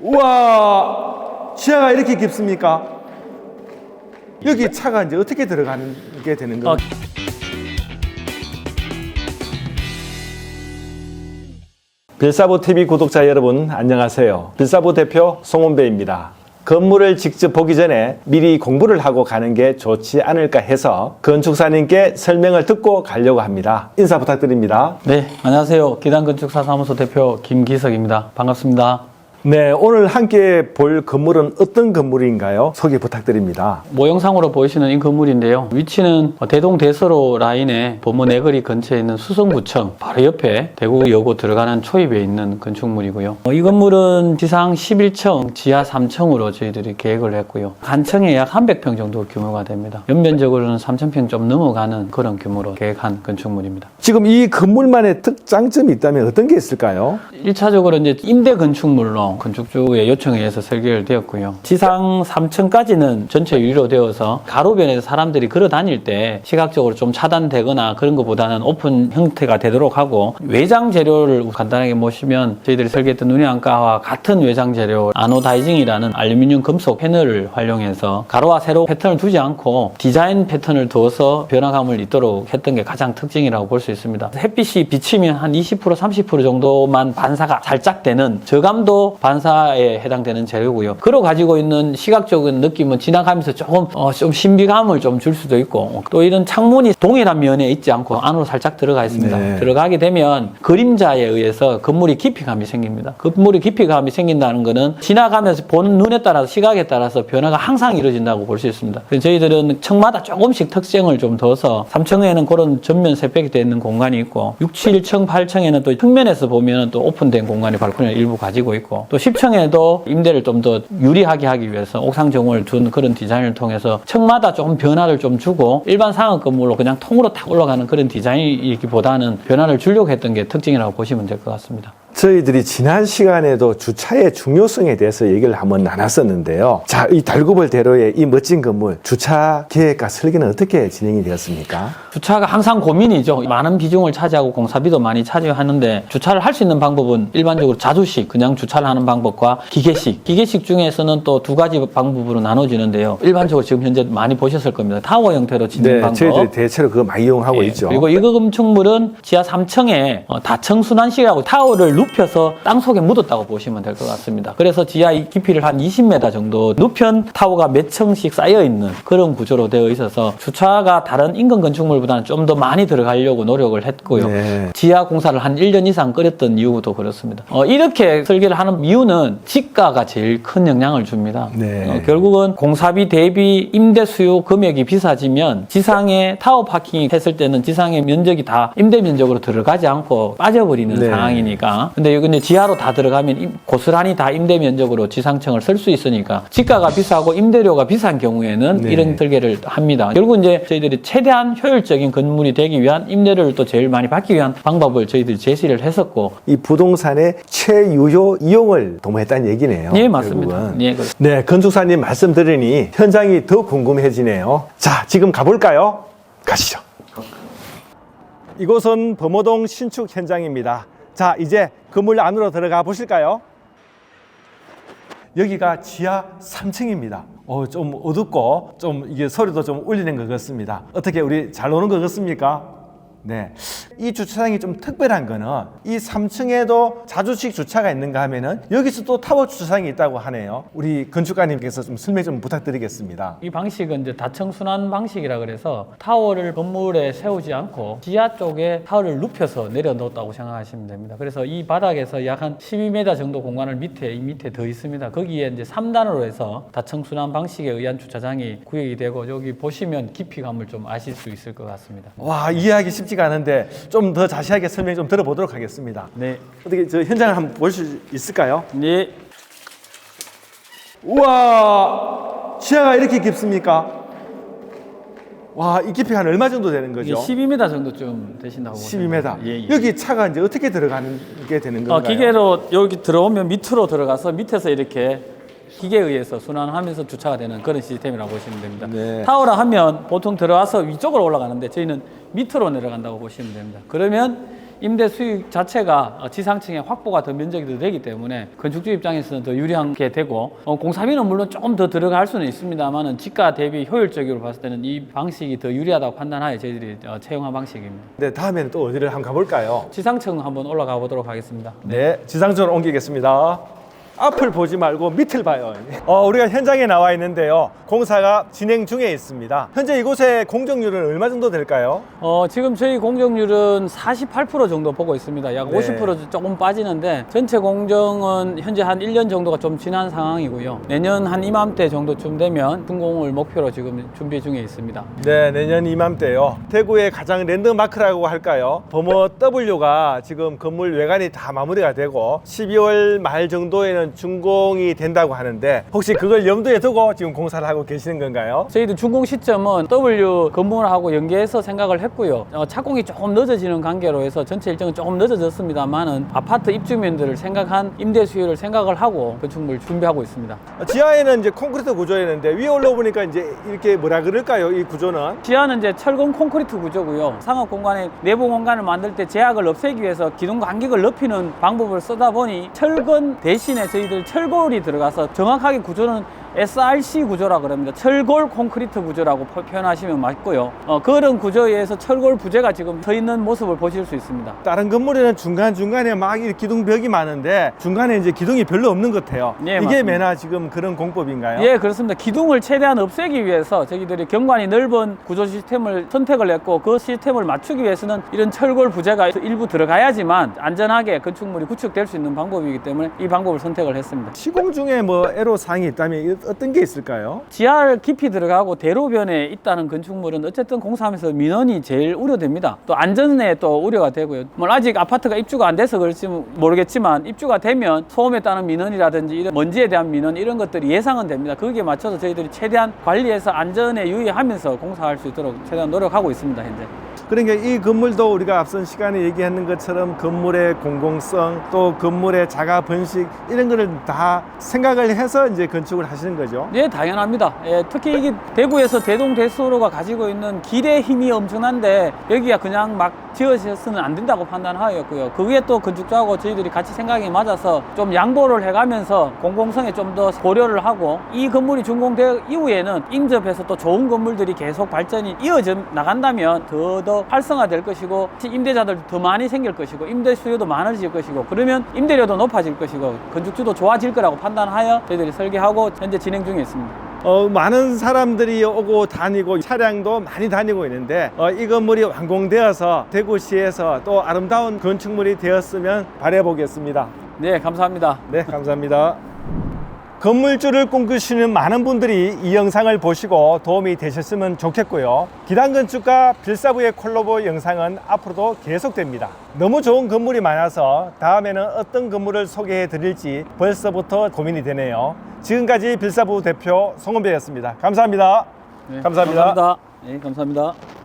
우와, 지하가 이렇게 깊습니까? 여기 차가 이제 어떻게 들어가는 게 되는 어, 건가요? 빌사보 TV 구독자 여러분 안녕하세요. 빌사보 대표 송원배입니다. 건물을 직접 보기 전에 미리 공부를 하고 가는 게 좋지 않을까 해서 건축사님께 설명을 듣고 가려고 합니다. 인사 부탁드립니다. 네, 안녕하세요. 기단건축사 사무소 대표 김기석입니다. 반갑습니다. 네, 오늘 함께 볼 건물은 어떤 건물인가요? 소개 부탁드립니다. 모형상으로 보이시는 이 건물인데요. 위치는 대동 대서로 라인의 범어 내거리 근처에 있는 수성구청 바로 옆에 대구 여고 들어가는 초입에 있는 건축물이고요. 어, 이 건물은 지상 11층, 지하 3층으로 저희들이 계획을 했고요. 간청에 약 300평 정도 규모가 됩니다. 연면적으로는 3,000평 좀 넘어가는 그런 규모로 계획한 건축물입니다. 지금 이 건물만의 특장점이 있다면 어떤 게 있을까요? 1차적으로 이제 임대 건축물로 건축주의 요청에 의해서 설계를 되었고요. 지상 3층까지는 전체 유리로 되어서 가로변에서 사람들이 걸어 다닐 때 시각적으로 좀 차단되거나 그런 것보다는 오픈 형태가 되도록 하고 외장 재료를 간단하게 보시면 저희들이 설계했던 눈양가와 같은 외장 재료 아노다이징이라는 알루미늄 금속 패널을 활용해서 가로와 세로 패턴을 두지 않고 디자인 패턴을 두어서 변화감을 있도록 했던 게 가장 특징이라고 볼 수 있습니다. 햇빛이 비치면 한 20% 30% 정도만 반사가 살짝 되는 저감도 반사에 해당되는 재료고요. 그로 가지고 있는 시각적인 느낌은 지나가면서 조금 어, 좀 신비감을 좀 줄 수도 있고 또 이런 창문이 동일한 면에 있지 않고 안으로 살짝 들어가 있습니다. 네. 들어가게 되면 그림자에 의해서 건물이 깊이감이 생깁니다. 건물이 깊이감이 생긴다는 것은 지나가면서 보는 눈에 따라서 시각에 따라서 변화가 항상 이루어진다고 볼 수 있습니다. 저희들은 층마다 조금씩 특징을 좀 둬서 3층에는 그런 전면 세백이 되어 있는 공간이 있고 6, 7층, 8층에는 또 측면에서 보면 또 오픈된 공간이 발코니를 일부 가지고 있고 또 10층에도 임대를 좀 더 유리하게 하기 위해서 옥상 정원을 둔 그런 디자인을 통해서 층마다 조금 변화를 좀 주고 일반 상업 건물로 그냥 통으로 탁 올라가는 그런 디자인이기보다는 변화를 주려고 했던 게 특징이라고 보시면 될 것 같습니다. 저희들이 지난 시간에도 주차의 중요성에 대해서 얘기를 한번 나눴었는데요. 자, 이 달구벌 대로의 이 멋진 건물, 주차 계획과 설계는 어떻게 진행이 되었습니까? 주차가 항상 고민이죠. 많은 비중을 차지하고 공사비도 많이 차지하는데 주차를 할 수 있는 방법은 일반적으로 자주식 그냥 주차를 하는 방법과 기계식. 기계식 중에서는 또 두 가지 방법으로 나눠지는데요. 일반적으로 지금 현재 많이 보셨을 겁니다. 타워 형태로 짓는 네, 방법. 저희들이 대체로 그거 많이 이용하고 예, 있죠. 그리고 이거 건축물은 지하 3층에 어, 다층 순환식이라고 타워를 눕혀서 땅 속에 묻었다고 보시면 될 것 같습니다. 그래서 지하 이 깊이를 한 20m 정도 눕힌 타워가 몇 층씩 쌓여 있는 그런 구조로 되어 있어서 주차가 다른 인근 건축물보다는 좀 더 많이 들어가려고 노력을 했고요. 네. 지하 공사를 한 1년 이상 끌었던 이유도 그렇습니다. 어, 이렇게 설계를 하는 이유는 지가가 제일 큰 영향을 줍니다. 네. 어, 결국은 공사비 대비 임대 수요 금액이 비싸지면 지상에 타워 파킹이 했을 때는 지상의 면적이 다 임대 면적으로 들어가지 않고 빠져버리는 네. 상황이니까. 근데 여기 이제 지하로 다 들어가면 임- 고스란히 다 임대 면적으로 지상층을 쓸 수 있으니까 지가가 비싸고 임대료가 비싼 경우에는 네. 이런 설계를 합니다. 결국 이제 저희들이 최대한 효율적인 건물이 되기 위한 임대료를 또 제일 많이 받기 위한 방법을 저희들이 제시를 했었고 이 부동산의 최유효 이용을 도모했다는 얘기네요. 예, 맞습니다. 예, 그렇습니다. 네, 건축사님 말씀 들으니 현장이 더 궁금해지네요. 자, 지금 가볼까요? 가시죠. 이곳은 범어동 신축 현장입니다. 자, 이제 건물 안으로 들어가 보실까요? 여기가 지하 3층입니다. 어, 좀 어둡고 좀 이게 소리도 좀 울리는 것 같습니다. 어떻게 우리 잘 노는 것 같습니까? 네. 이 주차장이 좀 특별한 거는 이 3층에도 자주식 주차가 있는가 하면은 여기서 또 타워 주차장이 있다고 하네요. 우리 건축가님께서 좀 설명 좀 부탁드리겠습니다. 이 방식은 이제 다층 순환 방식이라 그래서 타워를 건물에 세우지 않고 지하 쪽에 타워를 눕혀서 내려놓았다고 생각하시면 됩니다. 그래서 이 바닥에서 약 한 12m 정도 공간을 밑에 이 밑에 더 있습니다. 거기에 이제 3단으로 해서 다층 순환 방식에 의한 주차장이 구획이 되고 여기 보시면 깊이감을 좀 아실 수 있을 것 같습니다. 와, 이해하기 쉽지 가 않은데 좀 더 자세하게 설명 좀 들어보도록 하겠습니다. 네. 어떻게 저 현장을 한번 볼 수 있을까요? 네. 우와, 지하가 이렇게 깊습니까? 와, 이 깊이가 한 얼마 정도 되는 이게 거죠? 12m 정도쯤 되신다고 보시면 12m. 돼요. 예, 예. 여기 차가 이제 어떻게 들어가는 게 되는 건가요? 어, 기계로 여기 들어오면 밑으로 들어가서 밑에서 이렇게 기계에 의해서 순환하면서 주차가 되는 그런 시스템이라고 보시면 됩니다. 네. 타워라 하면 보통 들어와서 위쪽으로 올라가는데 저희는 밑으로 내려간다고 보시면 됩니다. 그러면 임대 수익 자체가 어, 지상층에 확보가 더 면적이 더 되기 때문에 건축주 입장에서는 더 유리한 게 되고 어, 공사비는 물론 조금 더 들어갈 수는 있습니다만은 지가 대비 효율적으로 봤을 때는 이 방식이 더 유리하다고 판단하여 저희들이 어, 채용한 방식입니다. 네, 다음에는 또 어디를 한번 가볼까요? 지상층 한번 올라가 보도록 하겠습니다. 네, 지상적으로 옮기겠습니다. 앞을 보지 말고 밑을 봐요. 어, 우리가 현장에 나와 있는데요. 공사가 진행 중에 있습니다. 현재 이곳의 공정률은 얼마 정도 될까요? 어, 지금 저희 공정률은 48% 정도 보고 있습니다. 약 네. 50% 조금 빠지는데 전체 공정은 현재 한 1년 정도가 좀 지난 상황이고요. 내년 한 이맘때 정도쯤 되면 준공을 목표로 지금 준비 중에 있습니다. 네, 내년 이맘때요. 대구의 가장 랜드마크라고 할까요? 범어 W가 지금 건물 외관이 다 마무리가 되고 12월 말 정도에는 준공이 된다고 하는데 혹시 그걸 염두에 두고 지금 공사를 하고 계시는 건가요? 저희도 준공 시점은 W 건물하고 연계해서 생각을 했고요. 어, 착공이 조금 늦어지는 관계로 해서 전체 일정은 조금 늦어졌습니다만은 아파트 입주민들을 생각한 임대 수요를 생각을 하고 건축물 준비하고 있습니다. 지하에는 이제 콘크리트 구조였는데 위에 올라오니까 이제 이렇게 뭐라 그럴까요? 이 구조는? 지하는 이제 철근 콘크리트 구조고요. 상업 공간에 내부 공간을 만들 때 제약을 없애기 위해서 기둥 간격을 높이는 방법을 쓰다 보니 철근 대신에 저희 들 철골이 들어가서 정확하게 구조는 SRC 구조라 그럽니다. 철골 콘크리트 구조라고 표- 표현하시면 맞고요. 어, 그런 구조에 의해서 철골 부재가 지금 서 있는 모습을 보실 수 있습니다. 다른 건물에는 중간중간에 막 기둥벽이 많은데 중간에 이제 기둥이 별로 없는 것 같아요. 네, 이게 맞습니다. 매나 지금 그런 공법인가요? 예, 그렇습니다. 기둥을 최대한 없애기 위해서 저희들이 경관이 넓은 구조 시스템을 선택을 했고 그 시스템을 맞추기 위해서는 이런 철골 부재가 일부 들어가야지만 안전하게 건축물이 구축될 수 있는 방법이기 때문에 이 방법을 선택을 했습니다. 시공 중에 뭐 애로사항이 있다면 어떤 게 있을까요? 지하 깊이 들어가고 대로변에 있다는 건축물은 어쨌든 공사하면서 민원이 제일 우려됩니다. 또 안전에 또 우려가 되고요. 뭐 아직 아파트가 입주가 안 돼서 그럴지 모르겠지만 입주가 되면 소음에 따른 민원이라든지 이런 먼지에 대한 민원 이런 것들이 예상은 됩니다. 거기에 맞춰서 저희들이 최대한 관리해서 안전에 유의하면서 공사할 수 있도록 최대한 노력하고 있습니다. 현재. 그러니까 이 건물도 우리가 앞선 시간에 얘기했는 것처럼 건물의 공공성 또 건물의 자가 번식 이런 거를 다 생각을 해서 이제 건축을 하시는 거죠. 네, 당연합니다. 예, 특히 이게 대구에서 대동 대수로가 가지고 있는 길의 힘이 엄청난데 여기가 그냥 막 지어져서는 안 된다고 판단하였고요. 그게 또 건축주하고 저희들이 같이 생각이 맞아서 좀 양보를 해가면서 공공성에 좀 더 고려를 하고 이 건물이 준공된 이후에는 인접해서 또 좋은 건물들이 계속 발전이 이어져 나간다면 더더 활성화될 것이고 임대자들도 더 많이 생길 것이고 임대 수요도 많아질 것이고 그러면 임대료도 높아질 것이고 건축주도 좋아질 거라고 판단하여 저희들이 설계하고 현재 진행 중에 있습니다. 어, 많은 사람들이 오고 다니고 차량도 많이 다니고 있는데 어, 이 건물이 완공되어서 대구시에서 또 아름다운 건축물이 되었으면 바라보겠습니다. 네, 감사합니다. 네, 감사합니다. 건물주를 꿈꾸시는 많은 분들이 이 영상을 보시고 도움이 되셨으면 좋겠고요. 기단건축과 빌사부의 콜라보 영상은 앞으로도 계속됩니다. 너무 좋은 건물이 많아서 다음에는 어떤 건물을 소개해 드릴지 벌써부터 고민이 되네요. 지금까지 빌사부 대표 송은배였습니다. 감사합니다. 네, 감사합니다. 감사합니다. 네, 감사합니다.